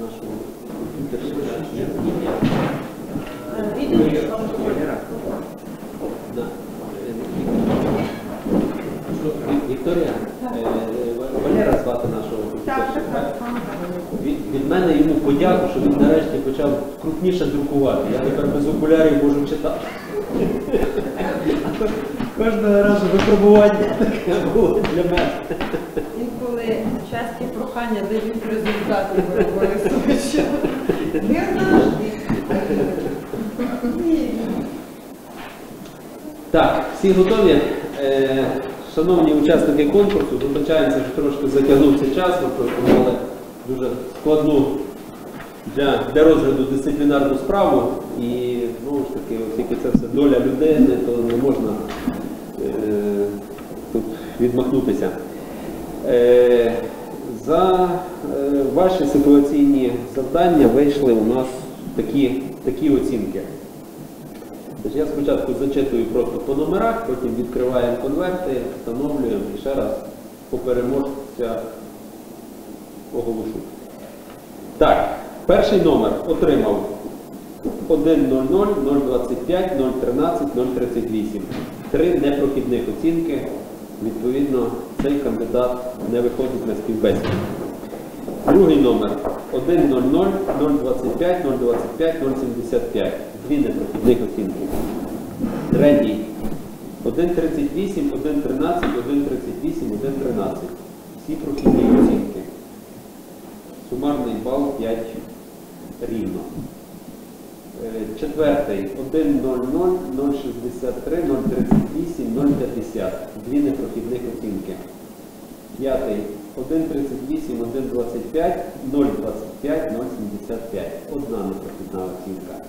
нашого комп'ютера. Валера? Вікторія, Валера звати нашого комп'ютера. Від, від мене йому подяку, що він нарешті почав крупніше друкувати. Я тепер без окулярів можу читати. Кожного разу випробування таке було для мене. Інколи часті прохання дають результати Борисовича. Не завжди. Так, всі готові? Е, Шановні учасники конкурсу, вибачаємося, що трошки затягнувся час, ми просто мали дуже складну для, для розгляду дисциплінарну справу. І знову ж таки, оскільки це все доля людини, то не можна відмахнутися. Е, за е, ваші ситуаційні завдання вийшли у нас такі, такі оцінки. Я спочатку зачитую просто по номерах, потім відкриваємо конверти, встановлюємо і ще раз по переможця оголошу. Так, перший номер отримав 100, 025, 013, 038. Три непрохідних оцінки. Відповідно, цей кандидат не виходить на співбесіду. Другий номер 100, 025, 025, 075. Дві непрохідних оцінки. Третій 1,38, 1,13, 1,38, 1,13. Всі прохідні оцінки. Сумарний бал 5 рівно. Четвертий 1,00, 0,63, 0,38, 0,50. Дві непрохідних оцінки. П'ятий 1,38, 1,25, 0,25, 0,75. Одна непрохідна оцінка.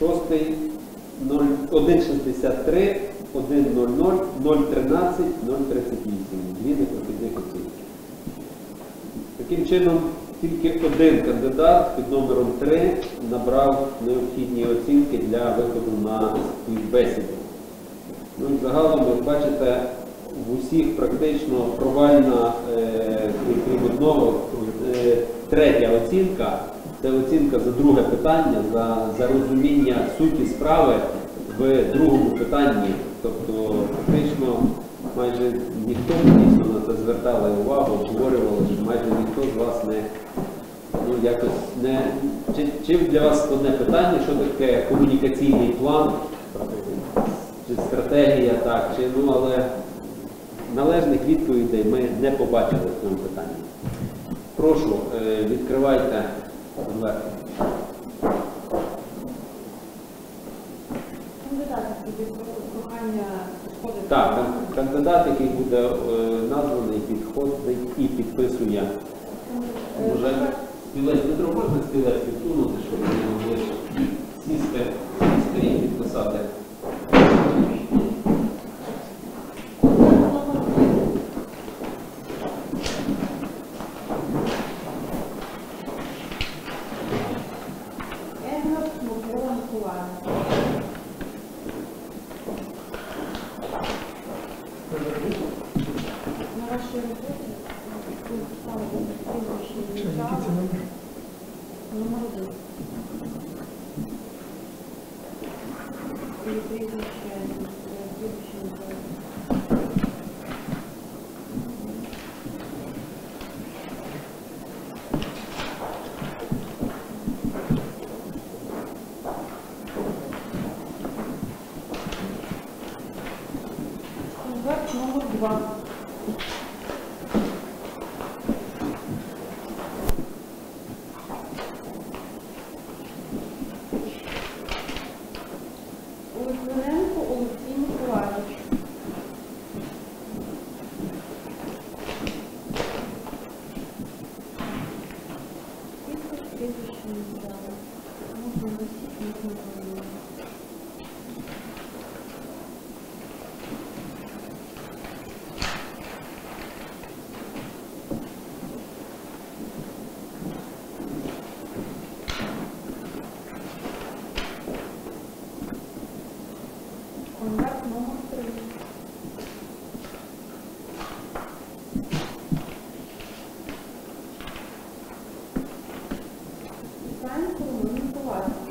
Шостий 0 1,63, 1,00, 0,13, 0,38. Дві непрохідних оцінки. Таким чином, тільки один кандидат під номером 3 набрав необхідні оцінки для виходу на співбесіду. Ну, загалом, ви бачите, в усіх практично провальна, е, крім одного, е, третя оцінка. Це оцінка за друге питання, за, за розуміння суті справи в другому питанні. Тобто фактично майже ніхто дійсно на це звертали увагу, обговорювали, що майже ніхто з вас не ну, якось не. Чи, чим для вас складне питання, що таке комунікаційний план, чи стратегія, так, чи ну, але належних відповідей ми не побачили в цьому питанні. Прошу, е, відкривайте. Так, кандидат, який буде е, названий, підходить і підписує. Е, Може, спілець Дмитро, можна спілець підсунути, щоб вони могли сісти, і підписати. Егнат Микола Номер 2. Прізвище не agora.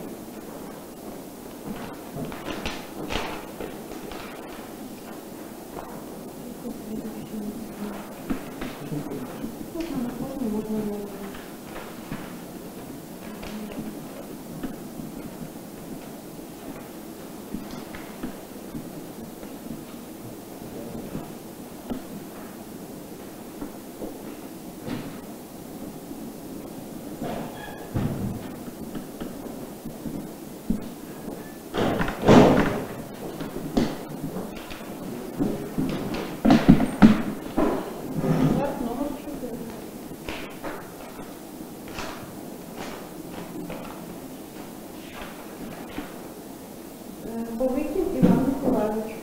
Бовикін Іван Миколаївич.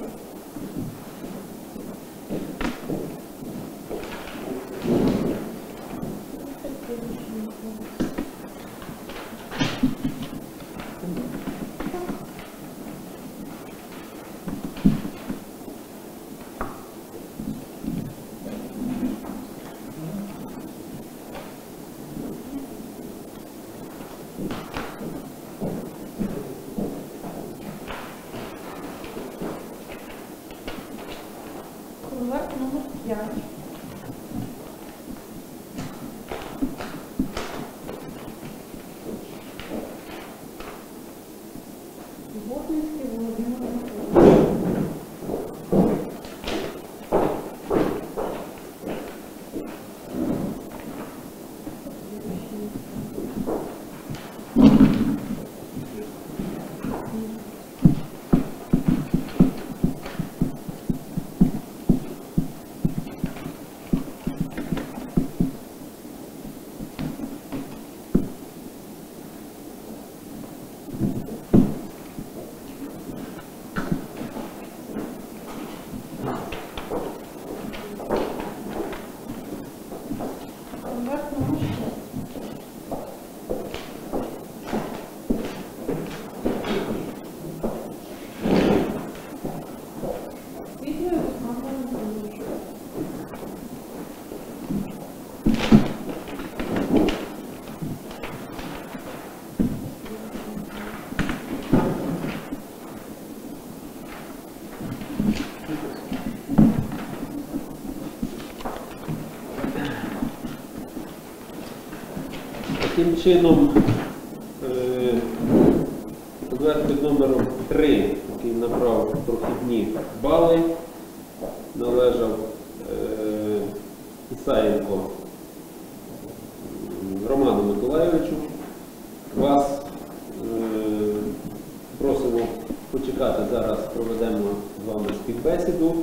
Конверт номер 5. Конверт Таким чином, конверт під номером 3, який набрав прохідні бали, належав е, Ісаєнко Роману Миколайовичу. Вас е, просимо почекати, зараз проведемо з вами співбесіду.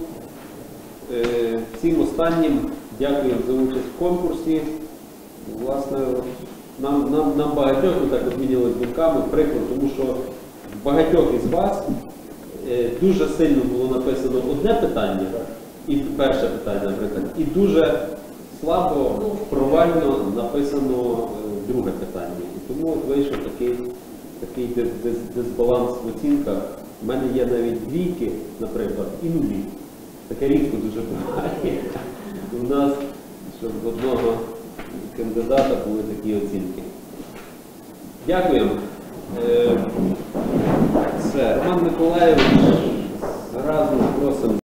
Е, Всім останнім дякую за участь в конкурсі. Власне, нам, нам, нам багатьох так обмінювалися думками, приклад, тому що багатьох із вас е, дуже сильно було написано одне питання, і перше питання, наприклад, і дуже слабо, провально написано е, друге питання. І тому от вийшов такий, такий дис- дис- дисбаланс в оцінках. У мене є навіть двійки, наприклад, і нулі. Таке рідко дуже буває. У нас, щоб одного кандидата були такі оцінки. Дякуємо. Е, Все, Роман Миколаєвич, разом просимо.